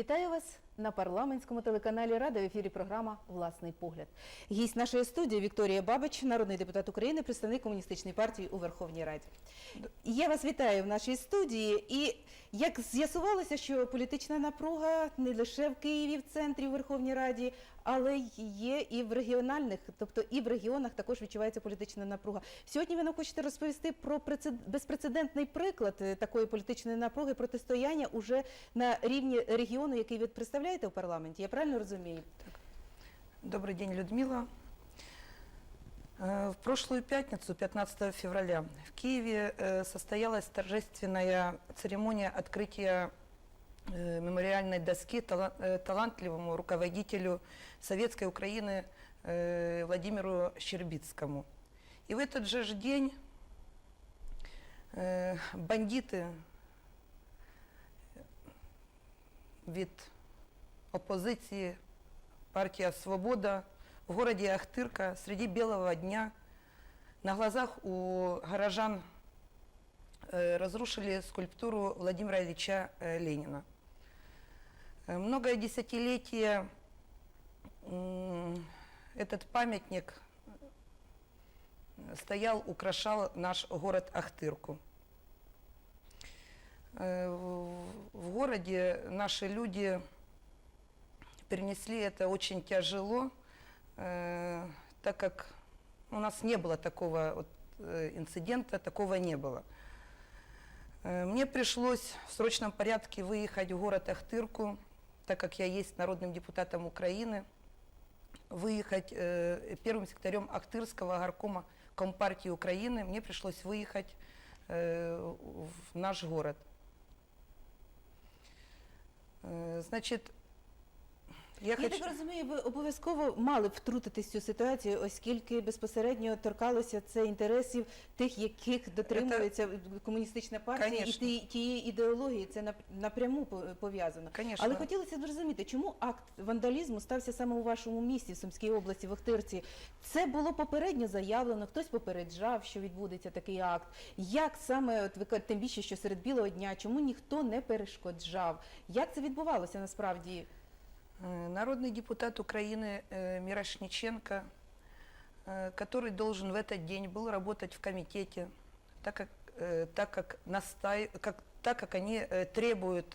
Вітаю вас на парламентському телеканалі Рада в ефірі програма Власний погляд. Гість нашої студії Вікторія Бабич, народний депутат України, представник комуністичної партії у Верховній Раді. Я вас вітаю в нашій студії. І як з'ясувалося, що політична напруга не лише в Києві, в центрі у Верховній Раді, але й є і в регіональних, тобто і в регіонах також відчувається політична напруга. Сьогодні ви нам хочете розповісти про прецед- безпрецедентний приклад е, такої політичної напруги протистояння уже на рівні регіону, який ви представляєте в парламенті. Я правильно розумію? Добрый день, Людмила. Э, В прошлую пятницу, 15 февраля, в Киеве э, состоялась торжественная церемония открытия э, мемориальной доски тала- э, талантливому руководителю Советской Украины э, Владимиру Щербицкому. И в этот же ж день э, бандиты, вид оппозиции партия «Свобода» в городе Ахтырка среди белого дня на глазах у горожан э, разрушили скульптуру Владимира Ильича э, Ленина. Э, Многое десятилетие м, этот памятник стоял, украшал наш город Ахтырку. Э, В городе наши люди перенесли это очень тяжело, э, так как у нас не было такого вот, э, инцидента, такого не было. Мне пришлось в срочном порядке выехать в город Ахтырку, так как я есть народным депутатом Украины, выехать э, первым секретарем Ахтырского горкома Компартии Украины, мне пришлось выехать э, в наш город. Э, Значит, я, Я хочу... так розумію, ви обов'язково мали б втрутитись в цю ситуацію, оскільки безпосередньо торкалося це інтересів тих, яких дотримується комуністична партія, і Конечно. ті- тієї ідеології це нап- напряму по- пов'язано. Але хотілося б зрозуміти, чому акт вандалізму стався саме у вашому місті, в Сумській області, в Охтирці? Це було попередньо заявлено, хтось попереджав, що відбудеться такий акт. Як саме, от ви тим більше, що серед білого дня, чому ніхто не перешкоджав? Як це відбувалося насправді? Э, Народный депутат Украины э, Мирошниченко, э, который должен в этот день был работать в комитете, так как, так как, настай, как, так как они требуют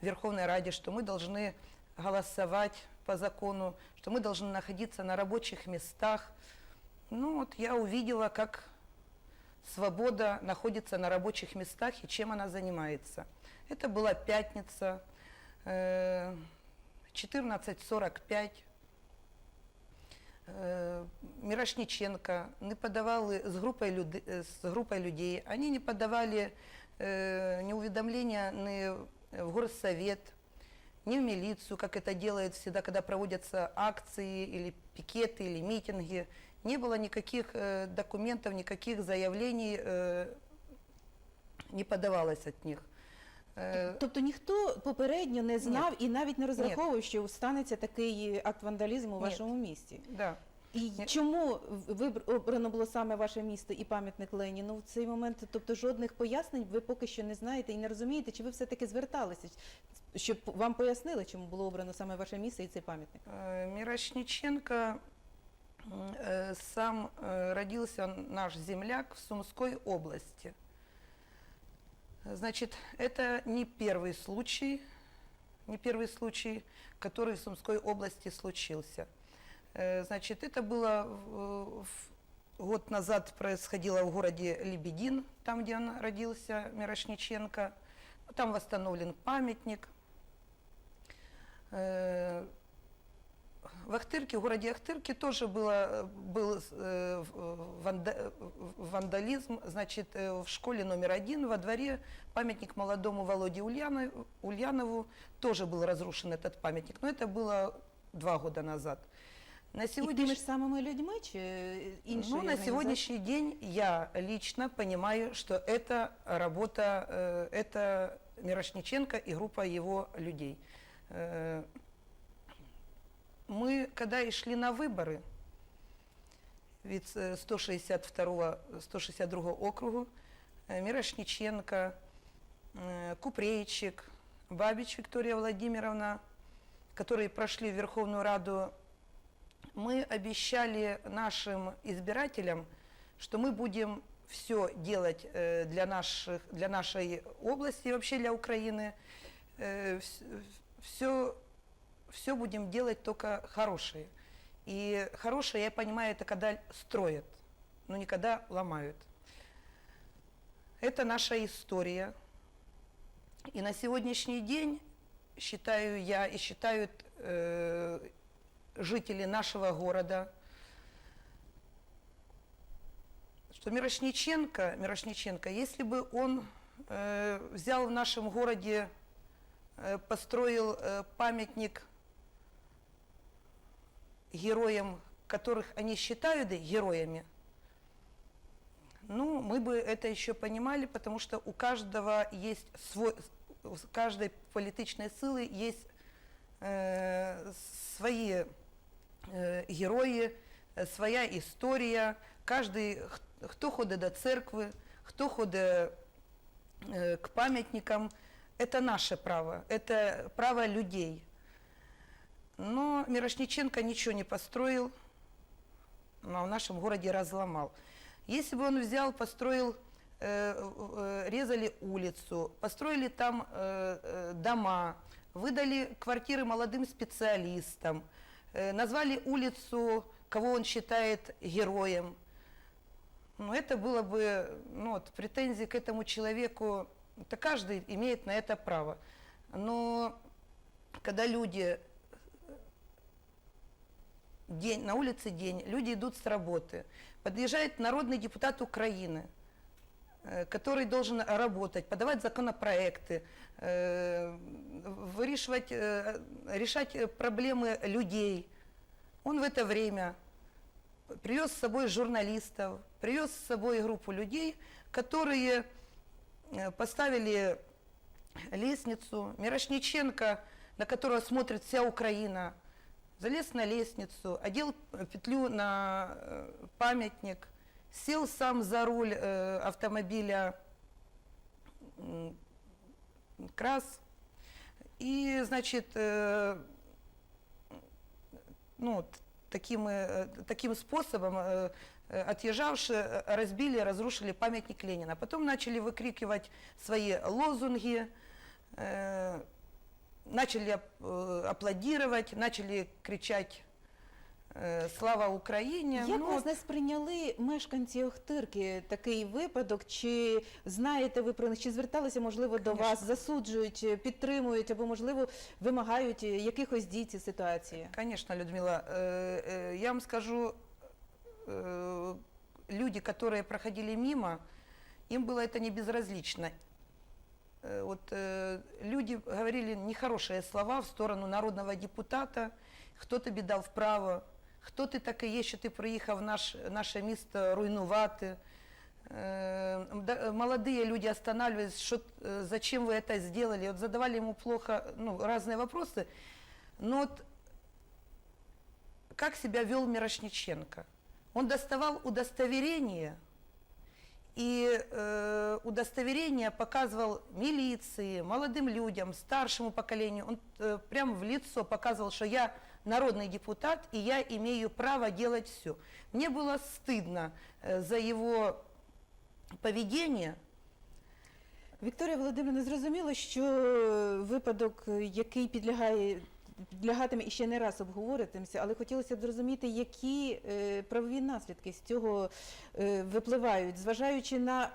Верховной Раде, что мы должны голосовать по закону, что мы должны находиться на рабочих местах. Ну вот я увидела, как свобода находится на рабочих местах и чем она занимается. Это была пятница, 14.45. Е, Мірошниченко не подавали з групою, люди, е, з групою людей, вони не подавали э, ни уведомления ни в горсовет, ни в милицию, как это делает всегда, когда проводятся акции или пикеты или митинги. Не было никаких э, документов, никаких заявлений э, не подавалось от них. Э, Тобто ніхто попередньо не знав і навіть не розраховував, що станеться такий акт вандалізму у Ні. вашому місті. да. І Ні. чому вибр- обрано було саме ваше місто і пам'ятник Леніну в цей момент? Тобто жодних пояснень ви поки що не знаєте і не розумієте, чи ви все-таки зверталися, щоб вам пояснили, чому було обрано саме ваше місце і цей пам'ятник? Э, Мирошниченко м, э, сам э, родился он, наш земляк в Сумской области. Значит, это не первый случай, не первый случай, который в Сумской области случился. Э, Значит, это было год назад происходило в городе Лебедин, там, где он родился, Мирошниченко. Там восстановлен памятник. Э, в Ахтырке, в городе Ахтырке тоже было, э, был э, в- ванда- в- вандализм. Значит, э, в школе номер один во дворе памятник молодому Володе Ульяно- Ульянову тоже был разрушен этот памятник. Но это было два года назад. На І тими сегодняшний ж самими людьми чи іншою ну, на організацією? сегодняшний день я лично понимаю, что это работа, э, это Мирошниченко и группа его людей. Э, мы, когда и шли на выборы, від э, 162, 162 округу, э, Мирошниченко, э, Купрейчик, Бабич Виктория Владимировна, которые прошли в Верховную Раду, мы обещали нашим избирателям, что мы будем все делать э, для, наших, для нашей области и вообще для Украины. Все, все будем делать только хорошее. И хорошее, я понимаю, это когда строят, но не когда ломают. Это наша история. И на сегодняшний день, считаю я и считают э, жители нашего города, что Мирошниченко, Мирошниченко, если бы он э, взял в нашем городе, э, построил э, памятник героям, которых они считают героями, ну, мы бы это еще понимали, потому что у каждого есть свой, у каждой политичной силы есть э, свои э, герої, е, своя історія. Каждый, х- хто ходить до церкви, хто ходить е, к памятникам, это наше право, это право людей. Но Мирошниченко ничего не построил, но в нашем городе разломал. Если бы он взял, построил, э, э, резали улицу, построили там э, э, дома, выдали квартиры молодым специалистам, э, назвали улицу, кого он считает героем, ну, это было бы, ну, вот, претензии к этому человеку, это каждый имеет на это право. Но когда люди день, на улице день, люди идут с работы, подъезжает народный депутат Украины, э, который должен работать, подавать законопроекты, э, вырішивать, э, решать э, проблемы людей. Он в это время привез с собой журналистов, привез с собой группу людей, которые э, поставили лестницу. Мирошниченко, на которого смотрит вся Украина, залез на лестницу, одел петлю на э, памятник, сел сам за руль э, автомобиля КРАС и, значит, э, ну, таким, таким способом, отъезжавши, разбили, разрушили памятник Ленина. Потом начали выкрикивать свои лозунги, начали ап- э, аплодировать, начали кричать э, «Слава Украине!». Як Ну, власне сприйняли мешканці Охтирки такий випадок? Чи знаєте ви про них? Чи зверталися можливо до Конечно. вас, засуджують, е, підтримують або можливо вимагають е, якихось дій ці ситуації? Конечно, Людмила, э, э, я вам скажу, э, люди, которые проходили мимо, им было это не безразлично. Э, Вот э, люди говорили нехорошие слова в сторону народного депутата, хто тобі дав право, хто ти такий є, що ти приїхав в наш, наше місто руйнувати. Э, да, Молодые люди останавливались, что, э, зачем вы это сделали, вот задавали ему плохо, ну, разные вопросы. Но вот как себя вел Мирошниченко? Он доставал удостоверение, и э, удостоверение показывал милиции, молодым людям, старшему поколению. Он э, прямо в лицо показывал, что я народный депутат, и я имею право делать все. Мне было стыдно э, за его поведение, Вікторія Володимирівна, зрозуміло, що е, випадок, е, який підлягає підлягатиме і ще не раз обговоритимся, але хотілося б зрозуміти, які е, правові наслідки з цього е, випливають, зважаючи на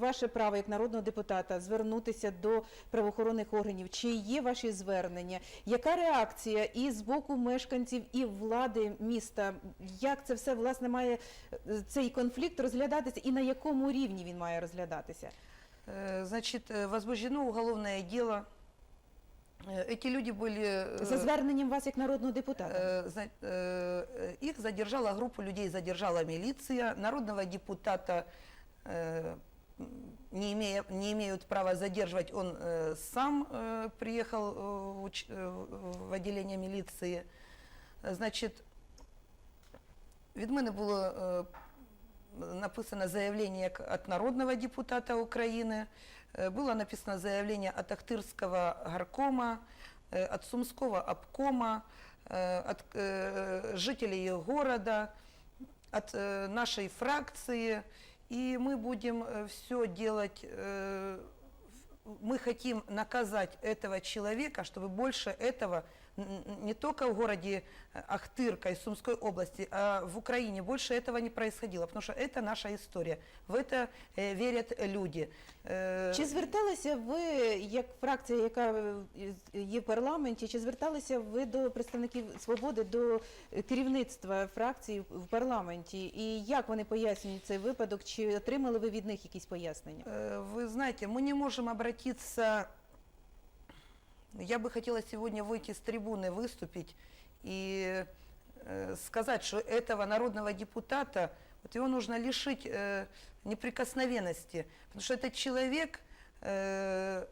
ваше право як народного депутата звернутися до правоохоронних органів, чи є ваші звернення, яка реакція і з боку мешканців, і влади міста, як це все власне має е, цей конфлікт розглядатися, і на якому рівні він має розглядатися? Значит, возбуждено уголовное дело. Э, Эти люди были... э, За зверненням вас як народного депутата. э, зна- э, э, Их задержала, группу людей задержала милиция. Народного депутата э, м, не, имея, не имеют права задерживать. Он э, сам э, приехал э, в уч- э, в отделение милиции. Э, Значит, від мене було е, написано заявление к- от народного депутата України. Э, Было написано заявление от Ахтырского горкома, э, от Сумского обкома, э, от э, жителей города, от э, нашей фракции. И мы будем все делать, э, в- мы хотим наказать этого человека, чтобы больше этого н- н- не только в городе э, Ахтырка и Сумской области, а в Украине больше этого не происходило, потому что это наша история. В это э, верят люди. Э, Чи зверталися ви, як фракція, яка е, є в парламенті, чи зверталися ви до представників свободи, до е, керівництва фракції в парламенті? І як вони пояснюють цей випадок? Чи отримали ви від них якісь пояснення? Э, Вы знаете, мы не можем обратиться... Я бы хотела сегодня выйти с трибуны, выступить и э, сказать, что этого народного депутата, вот его нужно лишить э, неприкосновенности, потому что этот человек, э,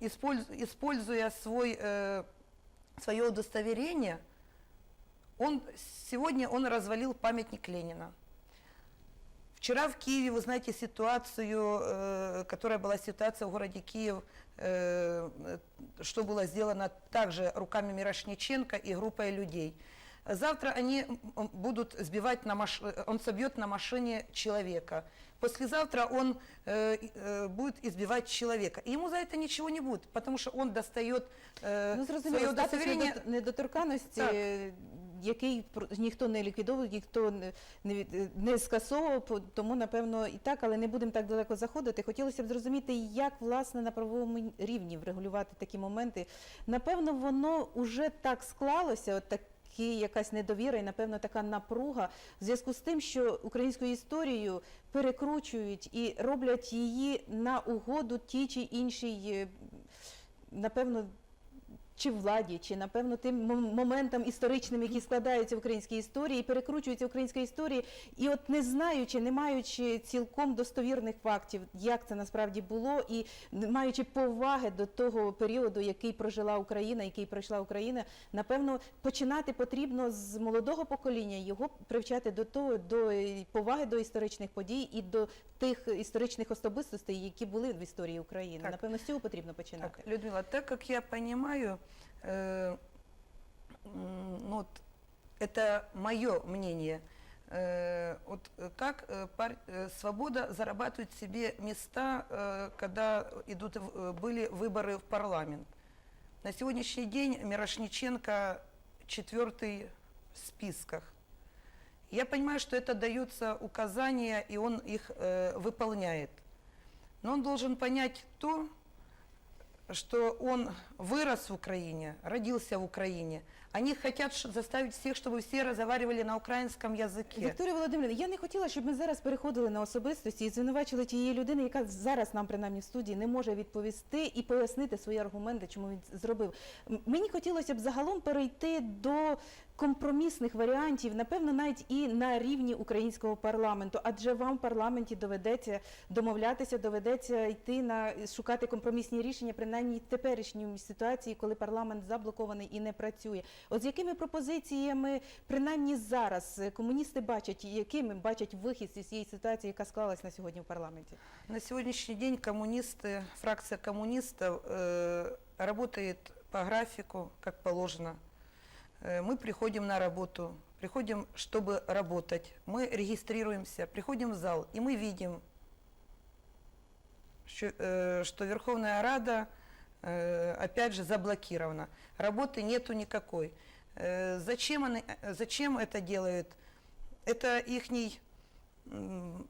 использ- используя свой, э, свое удостоверение, он, сегодня он развалил памятник Ленина. Вчера в Киеве, вы знаете, ситуацию, э, которая была ситуация в городе Киев, что было сделано также руками Мирошниченко и группой людей. Завтра они м, будут сбивать на маш... э, он собьет на машине человека. Послезавтра он э, э, будет избивать человека. И ему за это ничего не будет, потому что он достает э, Ну, свое зрозуміло, статус удостоверение. недот- недоторканності, Так. який ніхто не ліквідовує, ніхто не, не, не скасовував, тому, напевно, і так, але не будемо так далеко заходити. Хотілося б зрозуміти, як, власне, на правовому рівні врегулювати такі моменти. Напевно, воно вже так склалося, от такі якась недовіра і, напевно, така напруга в зв'язку з тим, що українську історію перекручують і роблять її на угоду тій чи іншій, е, напевно, чи владі, чи напевно тим мом- моментам історичним, які складаються в українській історії, і перекручуються в українській історії, і от не знаючи, не маючи цілком достовірних фактів, як це насправді було, і не маючи поваги до того періоду, який прожила Україна, який пройшла Україна, напевно, починати потрібно з молодого покоління, його привчати до того, до е, поваги до історичних подій і до тих історичних особистостей, які були в історії України. Так. Напевно, з цього потрібно починати. Так, Людмила, так как я понимаю, ну, вот это мое мнение, э, вот как э, пар- э, свобода зарабатывает себе места, э, когда идут, э, были выборы в парламент. На сегодняшний день Мирошниченко четвертый в списках. Я понимаю, что это дается указания, и он их э, выполняет. Но он должен понять то, что он вырос в Украине, родился в Украине. Они хотят заставить всех, чтобы все разговаривали на украинском языке. Вікторія Володимирівна, я не хотіла, щоб ми зараз переходили на особистості і звинувачили тієї людини, яка зараз нам принаймні в студії не може відповісти і пояснити свої аргументи, чому він зробив. Мені хотілося б загалом перейти до компромісних варіантів, напевно, навіть і на рівні українського парламенту, адже вам в парламенті доведеться домовлятися, доведеться йти на шукати компромісні рішення, принаймні в теперішній ситуації, коли парламент заблокований і не працює. От з якими пропозиціями, принаймні зараз, е, комуністи бачать, якими бачать вихід із цієї ситуації, яка склалась на сьогодні в парламенті? На сегодняшний день коммунисты, фракция коммунистов э, работает по графику, как положено. Э, мы приходим на работу, приходим, чтобы работать. Мы регистрируемся, приходим в зал, и мы видим, что, э, что Верховная Рада, э, опять же, заблокирована. Работы нету никакой. Э, зачем, они, э, зачем это делают? Это м,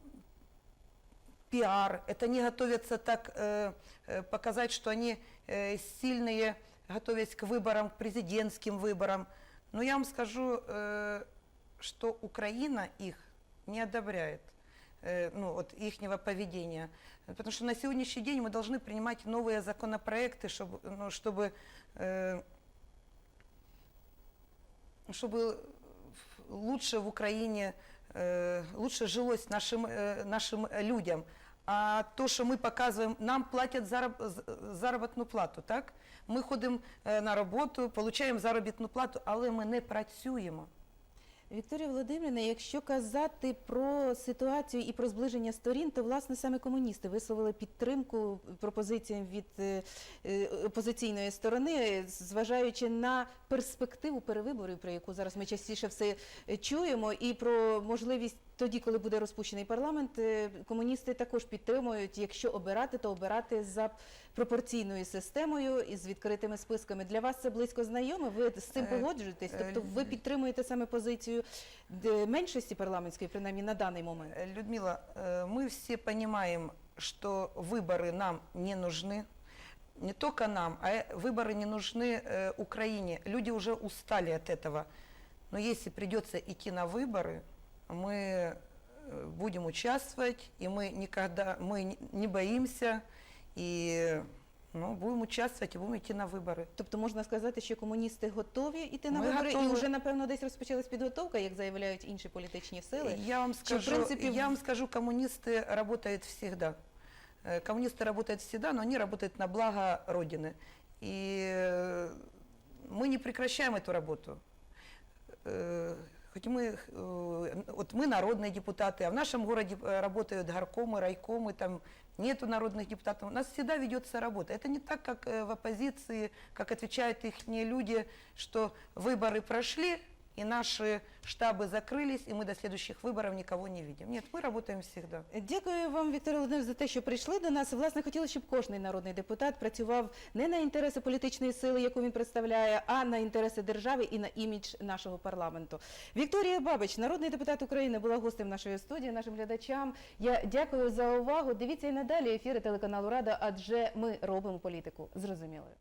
пиар, это не готовятся так э, э, показать, что они э, сильные, готовясь к выборам, к президентским выборам. Но я вам скажу, э, что Украина их не одобряет, э, ну, вот ихнего поведения. Потому что на сегодняшний день мы должны принимать новые законопроекты, чтобы, ну, чтобы, э, чтобы лучше в Украине, э, лучше жилось нашим, э, нашим людям. А то, що ми показуємо, нам платять зароб, з- заробітну плату, так? Ми ходимо е, на роботу, отримуємо заробітну плату, але ми не працюємо. Вікторія Володимирівна, якщо казати про ситуацію і про зближення сторін, то власне саме комуністи висловили підтримку пропозиціям від е, е, опозиційної сторони, зважаючи на перспективу перевиборів, про яку зараз ми частіше все е, чуємо, і про можливість тоді, коли буде розпущений парламент, е, комуністи також підтримують, якщо обирати, то обирати за пропорційною системою і з відкритими списками. Для вас це близько знайоме? Ви з цим Е, погоджуєтесь? е, Тобто ви підтримуєте саме позицію де- меншості парламентської, принаймні на даний момент? Э, Людмила, э, мы все понимаем, что выборы нам не нужны. Не только нам, а э, выборы не нужны э, Украине. Люди уже устали от этого. Но если придется идти на выборы, мы э, будем участвовать, и мы никогда, мы не- не боимся, и ну, будем участвовать, и будем идти на выборы. Тобто можна сказати, що комуністи готові йти на Ми вибори, і готові. вже напевно десь розпочалась підготовка, як заявляють інші політичні сили. Я вам Что, в скажу, принципе, я в- вам скажу, коммунисты работают всегда. Э, Коммунисты работают всегда, но они работают на благо Родины. И э, мы не прекращаем эту работу. Э, Хоть мы, э, вот мы народные депутаты, а в нашем городе э, работают горкомы, райкомы, там нету народных депутатов. У нас всегда ведется работа. Это не так, как э, в оппозиции, как отвечают их люди, что выборы прошли, и наши штабы закрылись, и мы до следующих выборов никого не видим. Нет, мы работаем всегда. Дякую вам, Віктор Володимирович, за те, що прийшли до нас. Власне, хотіли, щоб кожний народний депутат працював не на інтереси політичної сили, яку він представляє, а на інтереси держави і на імідж нашого парламенту. Вікторія Бабич, народний депутат України, була гостем нашої студії, нашим глядачам. Я дякую за увагу. Дивіться і надалі ефіри телеканалу Рада, адже ми робимо політику зрозумілою.